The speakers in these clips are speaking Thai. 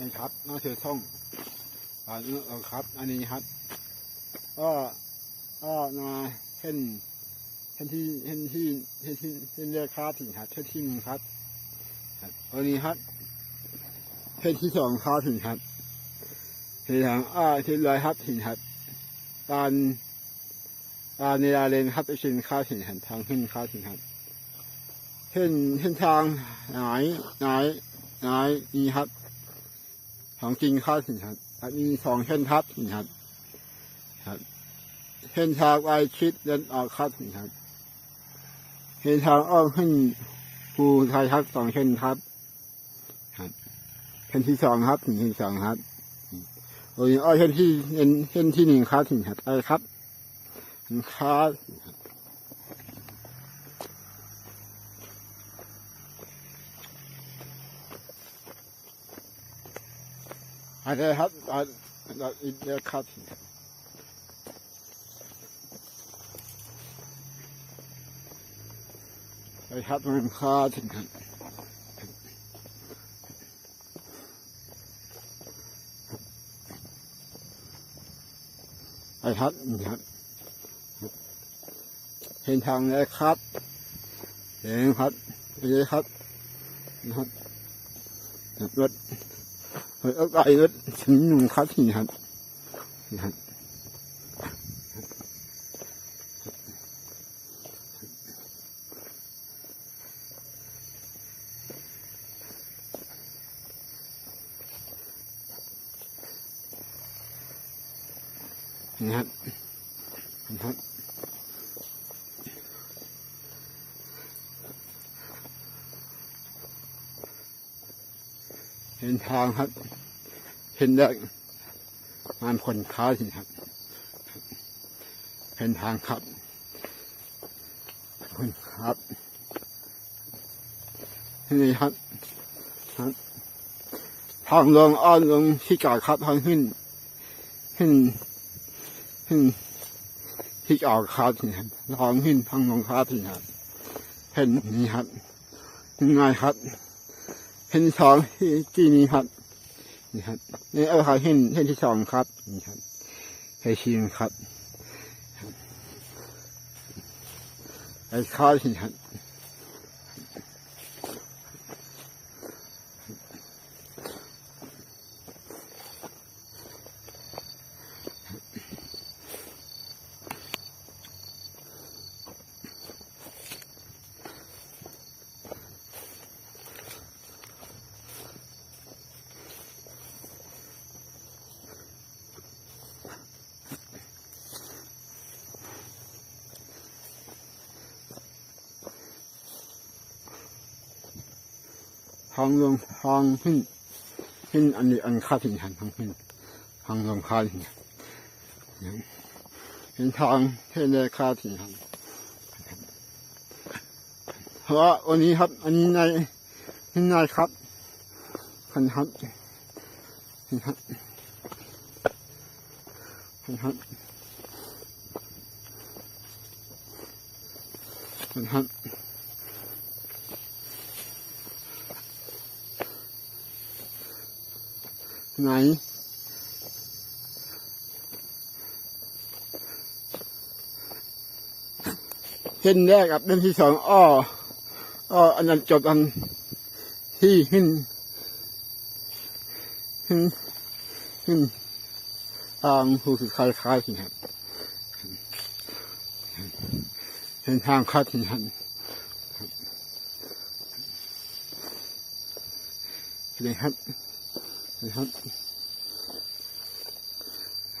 นี่ครับน่าเชื่อท่องอ่าเออครับ อันนี้ครับ ก็ก็มาเช่นเช่นที่เช่นที่เช่นที่เช่นเรียกค่าถึงครับเช่นที่หนึ่งครับอันนี้ครับเช่นที่สองค่าถึงครับเช่นทางอ่าเช่นร้อยครับถึงครับการการในลาเลนครับเป็นค่าถึงครับทางขึ้นค่าถึงครับเช่นเช่นทางไหนไหนไหนนี่ครับ ของจริงค่าถึงครับครับมีสองเส้นทับถึงครับครับเส้นทางไปชิดเดินออกครับถึงครับเส้นทางอ้อมขึ้นภูไทยครับสองเส้นครับครับเส้นที่สองครับถึงเส้นสองครับโอ้ยอ้อเส้นที่เส้นเส้นที่หนึ่งครับถึงครับไอครับครับ ถึงครับไปครับมันค่าถึงครับไปครับนี่ครับเห็นทางแล้วครับเห็นครับไปเลยครับนะครับรถ อะไรรถถึงหนุ่มครับนี่ครับนี่ครับนะครับนะครับ เห็นทางครับ เห็นได้งานคนค้าสิครับเห็นทางครับคนครับนี่ครับครับทางลงอ้อนลงที่กาครับทางขึ้นขึ้นขึ้นที่ออกคาถึงครับลองขึ้นทางลงคาถึงครับเห็นนี่ครับยังไงครับ เห็นสองที่ที่นี้ครับนี่ครับนี่เอาขาเห็นเห็นที่สองครับนี่ครับไอชิมครับไอข้าถึงครับ ทางลงทางขึ้นขึ้นอันนี้อันคาถึงครับทางขึ้นทางลงคาถึงเห็นทางเทเลคาถึงครับเพราะวันนี้ครับ อันนี้ในนี่นายครับคันครับนี่ครับคันครับคันครับ ไหน เส้นแรกกับเส้นที่สองอ้อก็อันนั้นจบอันที่ขึ้นขึ้นขึ้นทางภูคล้ายคล้ายสิครับเห็นทางคาดสิครับเลยครับ เลยครับค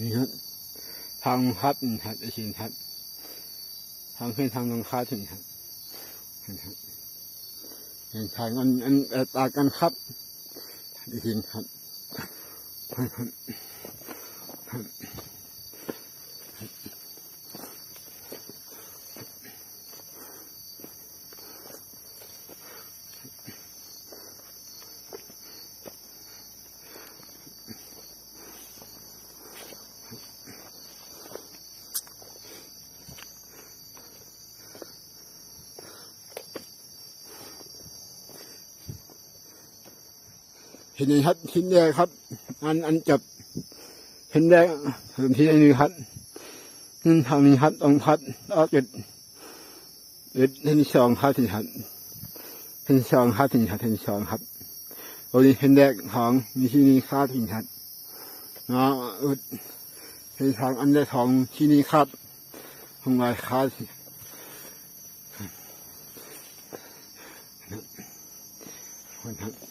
ทางครับทางพัดนะครับไอชินคัดทางขึ้นทางลงคาถึงครับเห็นครับเห็นทางอันอันแตกต่ากันครับไอชินครับ ครับเห็นไหมครับชิ้นแรกครับ อันอันจับเห็นแรกเห็นที่อันนี้ครับนั่นทางนี้ครับตรงพัดแล้วจุดเอ็ดเห็นสองครับถึงครับเห็นสองครับถึงครับเห็นสองครับตรงนี้เห็นแรกของมีที่นี้ครับถึงครับเนาะอุดเห็นทางอันแรกของที่นี้ครับของลายครับคนครับ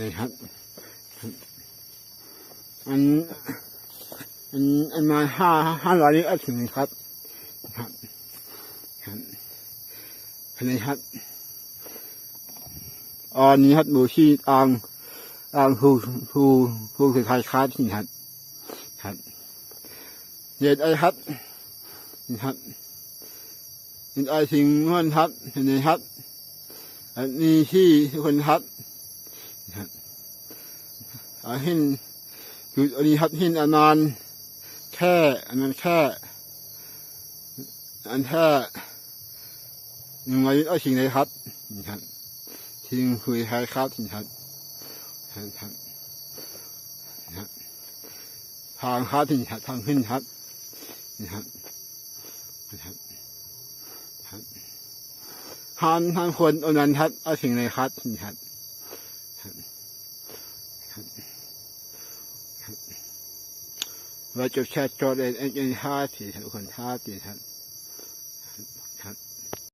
นี่ครับ อันอันอันมาห้าห้าร้อยนี่ก็ถึงครับครับครับอันนี้ครับอันนี้ครับบูชีตางตางผู้ผู้ผู้คือใครค้าที่ครับครับเย็ดไอ้ครับนี่ครับนี่ไอ้สิ่งมันครับอันนี้ครับอันนี้ที่คนครับ อ่าหินคืออันนี้ครับหินอันนั้นแค่อันนั้นแค่อันแค่ยังไงเอาสิ่งไหนครับนี่ครับทิ้งคุยให้ครับนี่ครับครับครับครับทางครับนี่ครับทางขึ้นครับนี่ครับนะครับครับหันหันคนอันนั้นครับเอาสิ่งไหนครับนี่ครับ เราจะแชร์จอดเอ็นเอ็นห้าสี่ทุกคนห้าสี่ครับ